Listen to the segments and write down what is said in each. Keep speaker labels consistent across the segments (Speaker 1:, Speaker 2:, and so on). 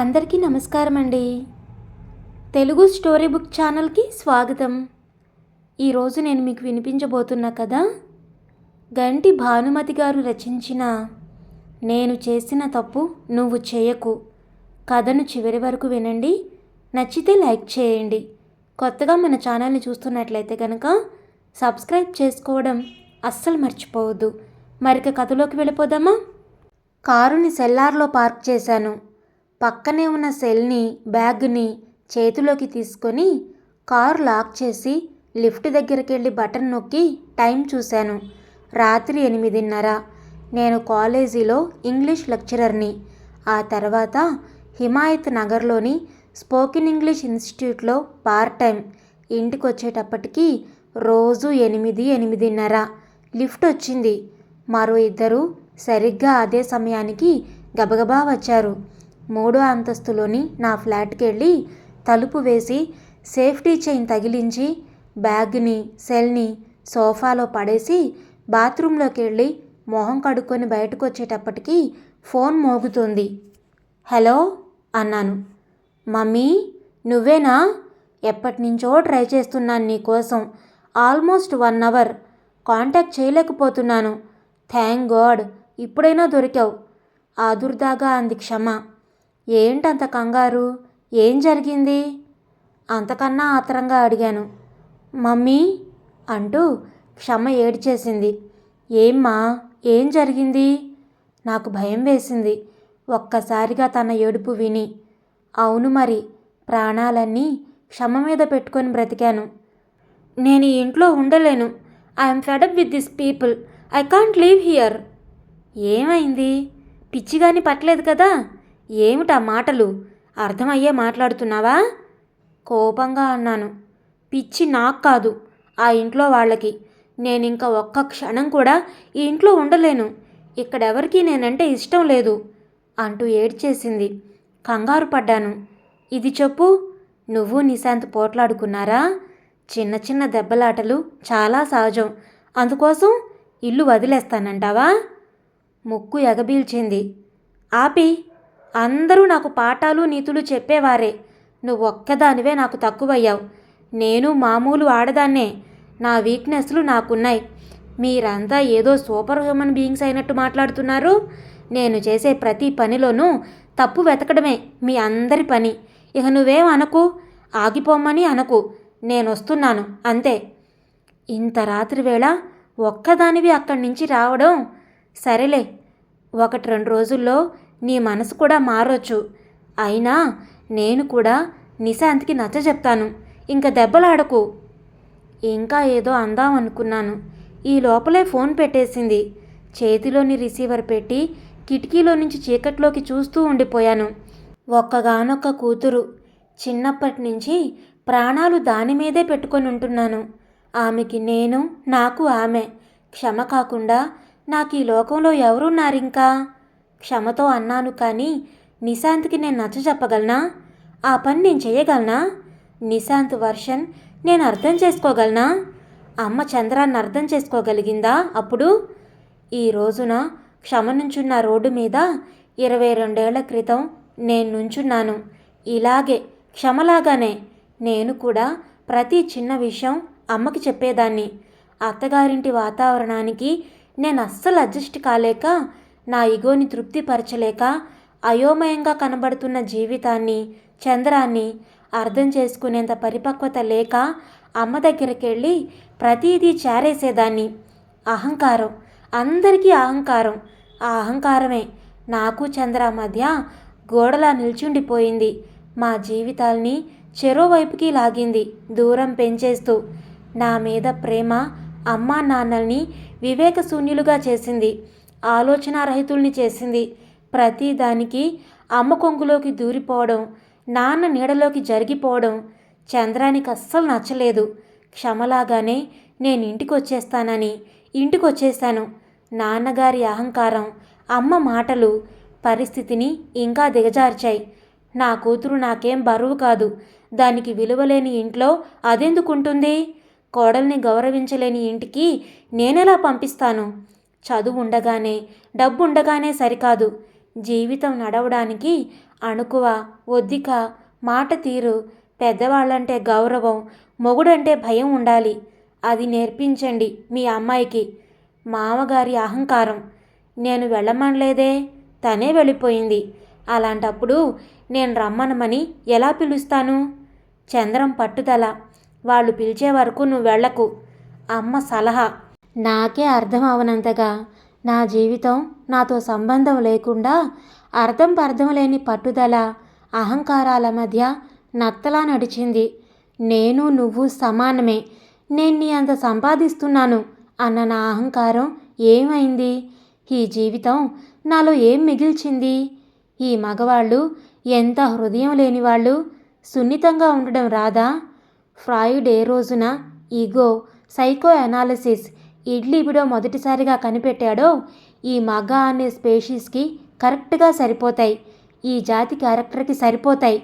Speaker 1: అందరికీ నమస్కారం అండి తెలుగు స్టోరీ బుక్ ఛానల్కి స్వాగతం. ఈరోజు నేను మీకు వినిపించబోతున్నా కదా గంటి భానుమతి గారు రచించిన నేను చేసిన తప్పు నువ్వు చేయకు. కథను చివరి వరకు వినండి. నచ్చితే లైక్ చేయండి. కొత్తగా మన ఛానల్ని చూస్తున్నట్లయితే కనుక సబ్స్క్రైబ్ చేసుకోవడం అస్సలు మర్చిపోవద్దు. మరిక కథలోకి వెళ్ళిపోదామా? కారుని సెల్లార్లో పార్క్ చేశాను. పక్కనే ఉన్న సెల్ని బ్యాగ్ని చేతిలోకి తీసుకొని కారు లాక్ చేసి లిఫ్ట్ దగ్గరికి వెళ్ళి బటన్ నొక్కి టైం చూశాను. రాత్రి ఎనిమిదిన్నర. నేను కాలేజీలో ఇంగ్లీష్ లెక్చరర్ని. ఆ తర్వాత హిమాయత్ నగర్లోని స్పోకెన్ ఇంగ్లీష్ ఇన్స్టిట్యూట్లో పార్ట్ టైం. ఇంటికి వచ్చేటప్పటికి రోజు ఎనిమిది ఎనిమిదిన్నర. లిఫ్ట్ వచ్చింది. మరో ఇద్దరు సరిగ్గా అదే సమయానికి గబగబా వచ్చారు. మూడో అంతస్తులోని నా ఫ్లాట్కి వెళ్ళి తలుపు వేసి సేఫ్టీ చైన్ తగిలించి బ్యాగ్ని సెల్ని సోఫాలో పడేసి బాత్రూంలోకి వెళ్ళి మొహం కడుక్కొని బయటకు వచ్చేటప్పటికి ఫోన్ మోగుతుంది. హలో అన్నాను. మమ్మీ నువ్వేనా? ఎప్పటి నుంచో ట్రై చేస్తున్నాను నీకోసం ఆల్మోస్ట్ వన్ అవర్. కాంటాక్ట్ చేయలేకపోతున్నాను. థ్యాంక్ గాడ్ ఇప్పుడైనా దొరికావు. ఆదుర్దాగా అంది క్షమ. ఏంటంత కంగారు? ఏం జరిగింది? అంతకన్నా ఆతరంగా అడిగాను. మమ్మీ? అంటూ క్షమ ఏడ్చేసింది. ఏమ్మా? ఏం జరిగింది? నాకు భయం వేసింది. ఒక్కసారిగా తన ఏడుపు విని. అవును మరి ప్రాణాలన్నీ క్షమ మీద పెట్టుకొని బ్రతికాను. నేను ఈ ఇంట్లో ఉండలేను. I'm fed up with this people. I can't leave here. ఏమైంది? పిచ్చిగాని పట్టలేదు కదా? ఏమిటా మాటలు? అర్థమయ్యే మాట్లాడుతున్నావా? కోపంగా అన్నాను. పిచ్చి నాకు కాదు ఆ ఇంట్లో వాళ్ళకి. నేను ఇంకా ఒక్క క్షణం కూడా ఈ ఇంట్లో ఉండలేను. ఇక్కడెవరికి నేనంటే ఇష్టం లేదు అంటూ ఏడ్చేసింది. కంగారు పడ్డాను. ఇది చెప్పు నువ్వు నిశాంత్ పోట్లాడుకున్నారా? చిన్న చిన్న దెబ్బలాటలు చాలా సహజం. అందుకోసం ఇల్లు వదిలేస్తానంటావా? ముక్కు ఎగబీల్చింది. ఆపి అందరూ నాకు పాఠాలు నీతులు చెప్పేవారే. నువ్వు ఒక్కదానివే నాకు తక్కువయ్యావు. నేను మామూలు ఆడదాన్నే. నా వీక్నెస్లు నాకున్నాయి. మీరంతా ఏదో సూపర్ హ్యూమన్ బీయింగ్స్ అయినట్టు మాట్లాడుతున్నారు. నేను చేసే ప్రతి పనిలోనూ తప్పు వెతకడమే మీ అందరి పని. ఇక నువ్వేం అనకు? ఆగిపోమ్మని అనకు. నేను వస్తున్నాను అంతే. ఇంత రాత్రి వేళ ఒక్కదానివి అక్కడి నుంచి రావడం సరేలే. ఒకటి రెండు రోజుల్లో నీ మనసు కూడా మారొచ్చు. అయినా నేను కూడా నిశాంత్కి నచ్చ చెప్తాను. ఇంకా దెబ్బలాడకు. ఇంకా ఏదో అందాం అనుకున్నాను. ఈ లోపలే ఫోన్ పెట్టేసింది. చేతిలోని రిసీవర్ పెట్టి కిటికీలో నుంచి చీకట్లోకి చూస్తూ ఉండిపోయాను. ఒక్కగానొక్క కూతురు. చిన్నప్పటి నుంచి ప్రాణాలు దాని మీదే పెట్టుకొని ఉంటున్నాను. ఆమెకి నేను నాకు ఆమె. క్షమ కాకుండా నాకు ఈ లోకంలో ఎవరున్నారింకా? క్షమతో అన్నాను కానీ నిశాంత్కి నేను నచ్చ చెప్పగలనా? ఆ పని నేను చేయగలనా? నిశాంత్ వర్షన్ నేను అర్థం చేసుకోగలనా? అమ్మ చంద్రాన్ని అర్థం చేసుకోగలిగిందా అప్పుడు? ఈ రోజున క్షమ నుంచున్న రోడ్డు మీద ఇరవై రెండేళ్ళ క్రితం నేను నుంచున్నాను. ఇలాగే క్షమలాగానే నేను కూడా ప్రతి చిన్న విషయం అమ్మకి చెప్పేదాన్ని. అత్తగారింటి వాతావరణానికి నేను అస్సలు అడ్జస్ట్ కాలేక నా ఇగోని తృప్తిపరచలేక అయోమయంగా కనబడుతున్న జీవితాన్ని చంద్రాన్ని అర్థం చేసుకునేంత పరిపక్వత లేక అమ్మ దగ్గరికి వెళ్ళి ప్రతిదీ చేరేసేదాన్ని. అహంకారం అందరికీ అహంకారం. ఆ అహంకారమే నాకు చంద్ర మధ్య గోడలా నిల్చుండిపోయింది. మా జీవితాల్ని చెరోవైపుకి లాగింది దూరం పెంచేస్తూ. నా మీద ప్రేమ అమ్మా నాన్నల్ని వివేకశూన్యులుగా చేసింది. ఆలోచనారహితుల్ని చేసింది. ప్రతి దానికి అమ్మ కొంగులోకి దూరిపోవడం నాన్న నీడలోకి జరిగిపోవడం చంద్రానికి అస్సలు నచ్చలేదు. క్షమలాగానే నేను ఇంటికి వచ్చేస్తానని ఇంటికి వచ్చేసాను నాన్నగారి అహంకారం అమ్మ మాటలు పరిస్థితిని ఇంకా దిగజార్చాయి. నా కూతురు నాకేం బరువు కాదు. దానికి విలువలేని ఇంట్లో అదెందుకుంటుంది? కోడల్ని గౌరవించలేని ఇంటికి నేనెలా పంపిస్తాను? చదువు ఉండగానే డబ్బు ఉండగానే సరికాదు. జీవితం నడవడానికి అణుకువ ఒద్దిక మాట తీరు పెద్దవాళ్ళంటే గౌరవం మొగుడంటే భయం ఉండాలి. అది నేర్పించండి మీ అమ్మాయికి. మామగారి అహంకారం. నేను వెళ్ళమనలేదే తనే వెళ్ళిపోయింది. అలాంటప్పుడు నేను రమ్మనమని ఎలా పిలుస్తాను? చంద్రం పట్టుదల. వాళ్ళు పిలిచే వరకు నువ్వు వెళ్ళకు. అమ్మ సలహా. నాకే అర్థం అవనంతగా నా జీవితం నాతో సంబంధం లేకుండా అర్థం పర్థం లేని పట్టుదల అహంకారాల మధ్య నత్తలా నడిచింది. నేను నువ్వు సమానమే. నేను నీ అంత సంపాదిస్తున్నాను అన్న నా అహంకారం ఏమైంది? ఈ జీవితం నాలో ఏం మిగిల్చింది? ఈ మగవాళ్ళు ఎంత హృదయం లేనివాళ్ళు? సున్నితంగా ఉండడం రాదా? ఫ్రాయిడ్ ఏ రోజున ఈగో సైకో అనాలిసిస్ ఇడ్లీబిడో మొదటిసారిగా కనిపెట్టాడో ఈ మగ అనే స్పేషీస్కి కరెక్ట్గా సరిపోతాయి. ఈ జాతి క్యారెక్టర్కి సరిపోతాయి.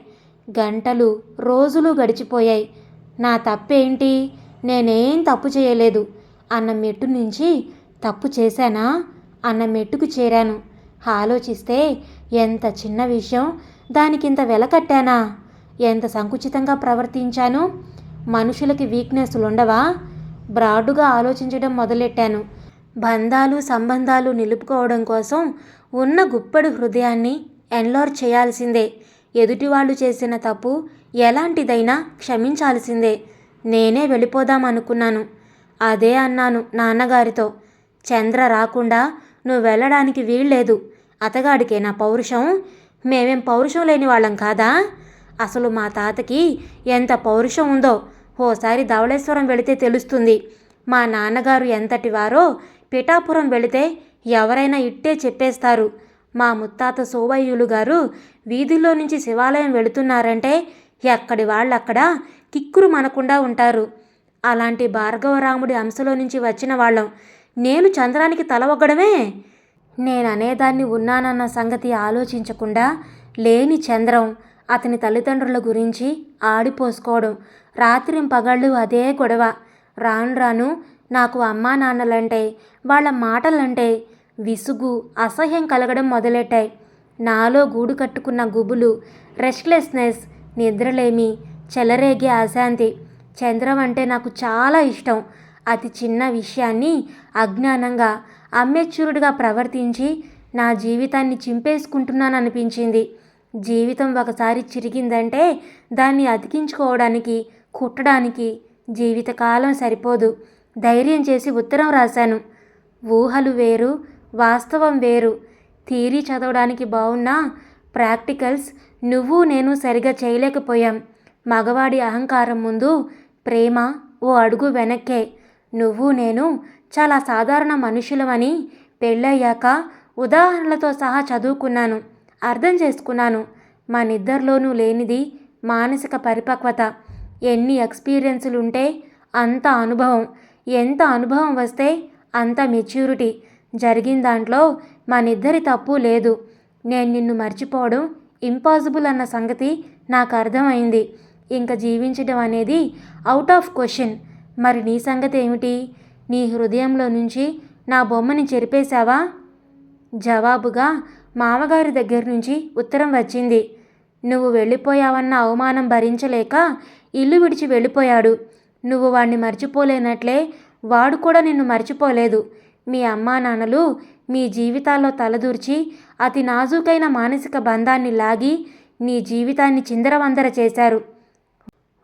Speaker 1: గంటలు రోజులు గడిచిపోయాయి. నా తప్పేంటి? నేనేం తప్పు చేయలేదు. అన్న మెట్టు నుంచి తప్పు చేశానా? అన్న మెట్టుకు చేరాను. ఆలోచిస్తే ఎంత చిన్న విషయం? దానికింత వెల కట్టానా? ఎంత సంకుచితంగా ప్రవర్తించాను? మనుషులకి వీక్నెస్లు ఉండవా బ్రాడ్గా ఆలోచించడం మొదలెట్టాను. బంధాలు సంబంధాలు నిలుపుకోవడం కోసం ఉన్న గుప్పెడు హృదయాన్ని ఎన్లోర్ చేయాల్సిందే. ఎదుటివాళ్ళు చేసిన తప్పు ఎలాంటిదైనా క్షమించాల్సిందే. నేనే వెళ్ళిపోదాం అనుకున్నాను. అదే అన్నాను నాన్నగారితో. చంద్ర రాకుండా నువ్వు వెళ్ళడానికి వీల్లేదు. అతగాడికే నా పౌరుషం. మేమేం పౌరుషం లేని వాళ్ళం కాదా? అసలు మా తాతకి ఎంత పౌరుషం ఉందో ఓసారి ధవళేశ్వరం వెళితే తెలుస్తుంది. మా నాన్నగారు ఎంతటి వారో పిఠాపురం వెళితే ఎవరైనా ఇట్టే చెప్పేస్తారు. మా ముత్తాత సోవయ్యులు గారు వీధిలో నుంచి శివాలయం వెళుతున్నారంటే ఎక్కడి వాళ్ళక్కడ కిక్కురు మనకుండా ఉంటారు. అలాంటి భార్గవరాముడి అంశలో నుంచి వచ్చిన వాళ్ళం. నేను చంద్రానికి తల ఒగ్గడమే? నేననేదాన్ని ఉన్నానన్న సంగతి ఆలోచించకుండా లేని చంద్రం అతని తల్లిదండ్రుల గురించి ఆడిపోసుకోవడం. రాత్రి పగళ్ళు అదే గొడవ. రాను రాను నాకు అమ్మా నాన్నలంటే వాళ్ళ మాటలంటే విసుగు అసహ్యం కలగడం మొదలెట్టాయి. నాలో గూడు కట్టుకున్న గుబులు రెస్ట్లెస్నెస్ నిద్రలేమి చెలరేగే అశాంతి. చంద్రం అంటే నాకు చాలా ఇష్టం. అతి చిన్న విషయాన్ని అజ్ఞానంగా అమ్మెచ్యూరుడిగా ప్రవర్తించి నా జీవితాన్ని చింపేసుకుంటున్నాననిపించింది. జీవితం ఒకసారి చిరిగిందంటే దాన్ని అతికించుకోవడానికి కుట్టడానికి జీవితకాలం సరిపోదు. ధైర్యం చేసి ఉత్తరం రాశాను. ఊహలు వేరు వాస్తవం వేరు. థీరీ చదవడానికి బాగున్నా ప్రాక్టికల్స్ నువ్వు నేను సరిగా చేయలేకపోయాం. మగవాడి అహంకారం ముందు ప్రేమ ఓ అడుగు వెనక్కే. నువ్వు నేను చాలా సాధారణ మనుషులమని పెళ్ళయ్యాక ఉదాహరణలతో సహా చదువుకున్నాను. అర్థం చేసుకున్నాను. మా నిద్దరిలోనూ లేనిది మానసిక పరిపక్వత. ఎన్ని ఎక్స్పీరియన్సులు ఉంటే అంత అనుభవం. ఎంత అనుభవం వస్తే అంత మెచ్యూరిటీ. జరిగిన దాంట్లో మనిద్దరి తప్పు లేదు. నేను నిన్ను మర్చిపోవడం ఇంపాసిబుల్ అన్న సంగతి నాకు అర్థమైంది. ఇంక జీవించడం అనేది అవుట్ ఆఫ్ క్వశ్చన్ మరి నీ సంగతి ఏమిటి? నీ హృదయంలో నుంచి నా బొమ్మని చెరిపేశావా? జవాబుగా మామగారి దగ్గర నుంచి ఉత్తరం వచ్చింది. నువ్వు వెళ్ళిపోయావన్న అవమానం భరించలేక ఇల్లు విడిచి వెళ్ళిపోయాడు. నువ్వు వాణ్ణి మర్చిపోలేనట్లే వాడు కూడా నిన్ను మర్చిపోలేదు. మీ అమ్మా నాన్నలు మీ జీవితాల్లో తలదూర్చి అతి నాజూకైన మానసిక బంధాన్ని లాగి నీ జీవితాన్ని చిందరవందర చేశారు.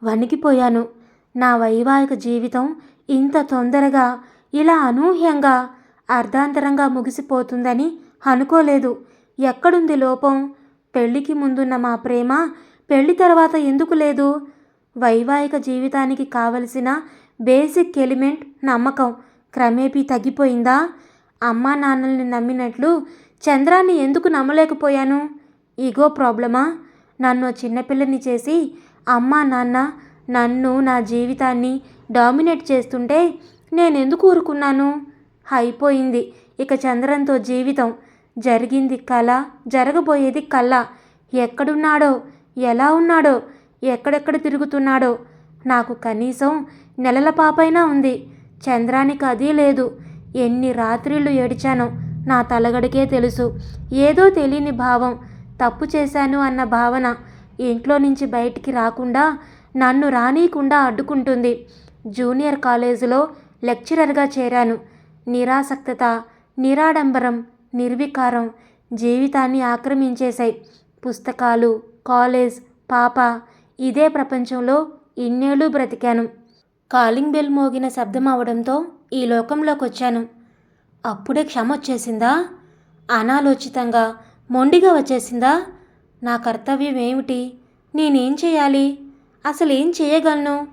Speaker 1: వణికిపోయాను. నా వైవాహిక జీవితం ఇంత తొందరగా ఇలా అనూహ్యంగా అర్ధాంతరంగా ముగిసిపోతుందని అనుకోలేదు. ఎక్కడుంది లోపం? పెళ్ళికి ముందున్న మా ప్రేమ పెళ్ళి తర్వాత ఎందుకు లేదు? వైవాహిక జీవితానికి కావలసిన బేసిక్ ఎలిమెంట్ నమ్మకం క్రమేపీ తగ్గిపోయిందా? అమ్మా నాన్నల్ని నమ్మినట్లు చంద్రాన్ని ఎందుకు నమ్మలేకపోయాను? ఈగో ప్రాబ్లమా? నన్ను చిన్నపిల్లని చేసి అమ్మా నాన్న నన్ను నా జీవితాన్ని డామినేట్ చేస్తుంటే నేను ఎందుకు ఊరుకున్నాను? అయిపోయింది. ఇక చంద్రంతో జీవితం. జరిగింది కళ జరగబోయేది కళ ఎక్కడున్నాడో? ఎలా ఉన్నాడో? ఎక్కడెక్కడ తిరుగుతున్నాడో. నాకు కనీసం నెలల పాపైనా ఉంది. చంద్రానికి అది లేదు. ఎన్ని రాత్రిళ్ళు ఏడిచానో నా తలగడికే తెలుసు. ఏదో తెలియని భావం తప్పు చేశాను అన్న భావన ఇంట్లో నుంచి బయటికి రాకుండా నన్ను రానీయకుండా అడ్డుకుంటుంది. జూనియర్ కాలేజీలో లెక్చరర్గా చేరాను. నిరాసక్తత నిరాడంబరం నిర్వికారం జీవితాన్ని ఆక్రమించేశాయి. పుస్తకాలు కాలేజ్ పాప ఇదే ప్రపంచంలో ఇన్నేళ్ళు బ్రతికాను. కాలింగ్ బెల్ మోగిన శబ్దం అవడంతో ఈ లోకంలోకి వచ్చాను అప్పుడే క్షమ వచ్చేసిందా అనాలోచితంగా మొండిగా వచ్చేసిందా? నా కర్తవ్యం ఏమిటి నేనేం చేయాలి? అసలు ఏం చేయగలను?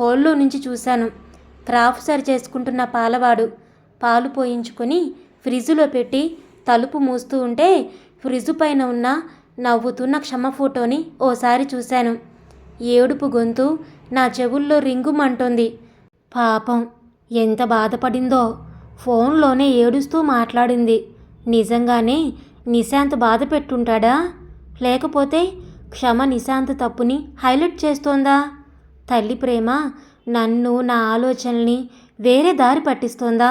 Speaker 1: హోల్లో నుంచి చూశాను. క్రాఫ్ సరి చేసుకుంటున్న పాలవాడు పాలు పోయించుకొని ఫ్రిజ్లో పెట్టి తలుపు మూస్తూ ఉంటే ఫ్రిజ్ పైన ఉన్న నవ్వుతున్న క్షమ ఫోటోని ఓసారి చూశాను. ఏడుపు గొంతు నా చెవుల్లో రింగుమంటుంది పాపం ఎంత బాధపడిందో. ఫోన్లోనే ఏడుస్తూ మాట్లాడింది. నిజంగానే నిశాంత్ బాధ పెట్టుంటాడా? లేకపోతే క్షమ నిశాంత్ తప్పుని హైలైట్ చేస్తోందా? తల్లి ప్రేమ నన్ను నా ఆలోచనల్ని వేరే దారి పట్టిస్తోందా?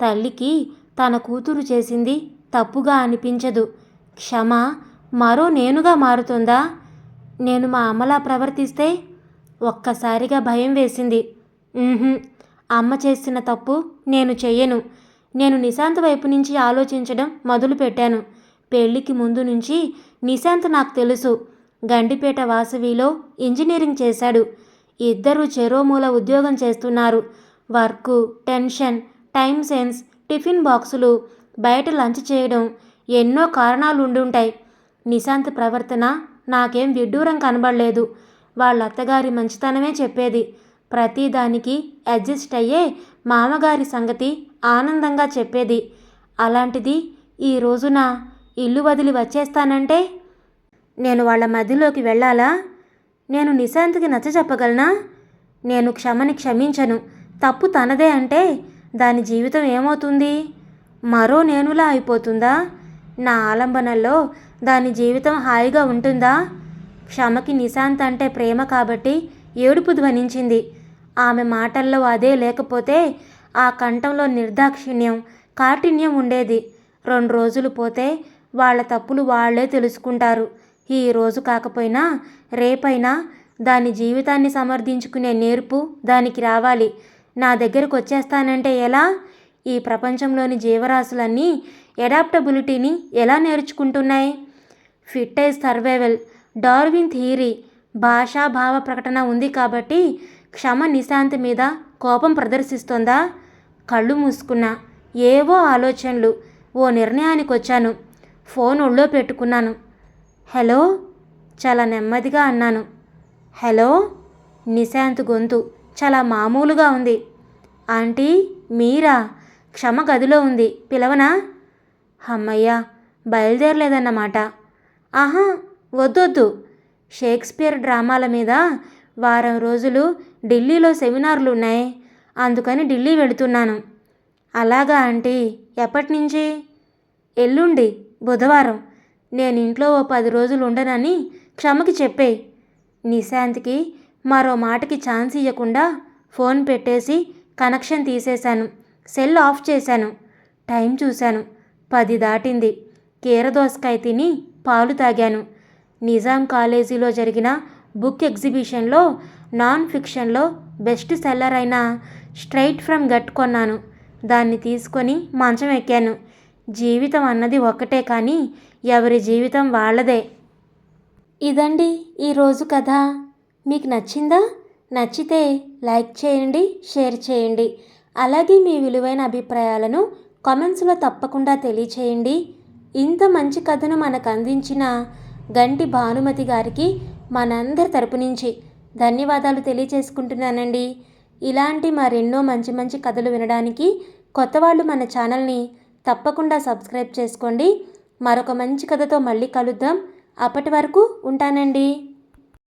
Speaker 1: తల్లికి తన కూతురు చేసింది తప్పుగా అనిపించదు. క్షమ మరో నేనుగా మారుతుందా? నేను మా అమ్మలా ప్రవర్తిస్తే ఒక్కసారిగా భయం వేసింది. అమ్మ చేసిన తప్పు నేను చెయ్యను. నేను నిశాంత్ వైపు నుంచి ఆలోచించడం మొదలుపెట్టాను. పెళ్ళికి ముందు నుంచి నిశాంత్ నాకు తెలుసు. గండిపేట వాసవిలో ఇంజనీరింగ్ చేశాడు. ఇద్దరూ చెరోమూల ఉద్యోగం చేస్తున్నారు. Work tension time sense tiffin బాక్సులు బయట లంచ్ చేయడం ఎన్నో కారణాలు ఉండుంటాయి నిశాంత్ ప్రవర్తన నాకేం విడ్డూరం కనబడలేదు. వాళ్ళ అత్తగారి మంచితనమే చెప్పేది. ప్రతిదానికి అడ్జస్ట్ అయ్యే మామగారి సంగతి ఆనందంగా చెప్పేది. అలాంటిది ఈ రోజున ఇల్లు వదిలి వచ్చేస్తానంటే? నేను వాళ్ళ మధ్యలోకి వెళ్ళాలా? నేను నిశాంత్కి నచ్చ చెప్పగలనా? నేను క్షమని క్షమించను. తప్పు తనదే అంటే దాని జీవితం ఏమవుతుంది? మరో నేనులా అయిపోతుందా? నా ఆలంబనల్లో దాని జీవితం హాయిగా ఉంటుందా? క్షమకి నిశాంత్ అంటే ప్రేమ కాబట్టి ఏడుపు ధ్వనించింది. ఆమె మాటల్లో అదే లేకపోతే ఆ కంఠంలో నిర్దాక్షిణ్యం కాఠిన్యం ఉండేది. రెండు రోజులు పోతే వాళ్ళ తప్పులు వాళ్ళే తెలుసుకుంటారు. ఈ రోజు కాకపోయినా రేపైనా దాని జీవితాన్ని సమర్థించుకునే నేర్పు దానికి రావాలి. నా దగ్గరకు వచ్చేస్తానంటే ఎలా? ఈ ప్రపంచంలోని జీవరాశులన్నీ ఎడాప్టబిలిటీని ఎలా నేర్చుకుంటున్నాయి? Fit is survival. Darwin theory భాషా భావ ప్రకటన ఉంది కాబట్టి క్షమ నిశాంతి మీద కోపం ప్రదర్శిస్తోందా? కళ్ళు మూసుకున్నా. ఏవో ఆలోచనలు. ఓ నిర్ణయానికి వచ్చాను. ఫోన్ ఒళ్ళో పెట్టుకున్నాను. హలో? చాలా నెమ్మదిగా అన్నాను. హలో? నిశాంత్ గొంతు. చాలా మామూలుగా ఉంది. ఆంటీ మీరా? క్షమ గదిలో ఉంది. పిలవనా? అమ్మయ్యా బయలుదేరలేదన్నమాట. ఆహా వద్దొద్దు. షేక్స్పియర్ డ్రామాల మీద వారం రోజులు ఢిల్లీలో సెమినార్లు ఉన్నాయి అందుకని ఢిల్లీ వెళుతున్నాను. అలాగా ఆంటీ. ఎప్పటి నుంచి ఎల్లుండి బుధవారం. నేను ఇంట్లో ఓ పది రోజులు ఉండనని క్షమకి చెప్పే. నిశాంత్కి మరో మాటకి ఛాన్స్ ఇవ్వకుండా ఫోన్ పెట్టేసి కనెక్షన్ తీసేశాను. సెల్ ఆఫ్ చేశాను. టైం చూశాను. పది దాటింది. కీరదోసకాయ తిని పాలు తాగాను. నిజాం కాలేజీలో జరిగిన బుక్ ఎగ్జిబిషన్లో నాన్ ఫిక్షన్లో బెస్ట్ సెల్లర్ అయిన స్ట్రైట్ ఫ్రమ్ గట్ కొన్నాను. దాన్ని తీసుకొని మంచం ఎక్కాను. జీవితం అన్నది ఒక్కటే కానీ ఎవరి జీవితం వాళ్ళదే. ఇదండి ఈరోజు కథ. మీకు నచ్చిందా? నచ్చితే లైక్ చేయండి షేర్ చేయండి. అలాగే మీ విలువైన అభిప్రాయాలను కామెంట్స్లో తప్పకుండా తెలియచేయండి. ఇంత మంచి కథను మనకు అందించిన గంటి భానుమతి గారికి మనందరి తరపు నుంచి ధన్యవాదాలు తెలియచేసుకుంటున్నానండి. ఇలాంటి మరెన్నో మంచి మంచి కథలు వినడానికి కొత్త వాళ్ళు మన ఛానల్ని తప్పకుండా సబ్స్క్రైబ్ చేసుకోండి. మరొక మంచి కథతో మళ్ళీ కలుద్దాం. అప్పటి వరకు ఉంటానండి.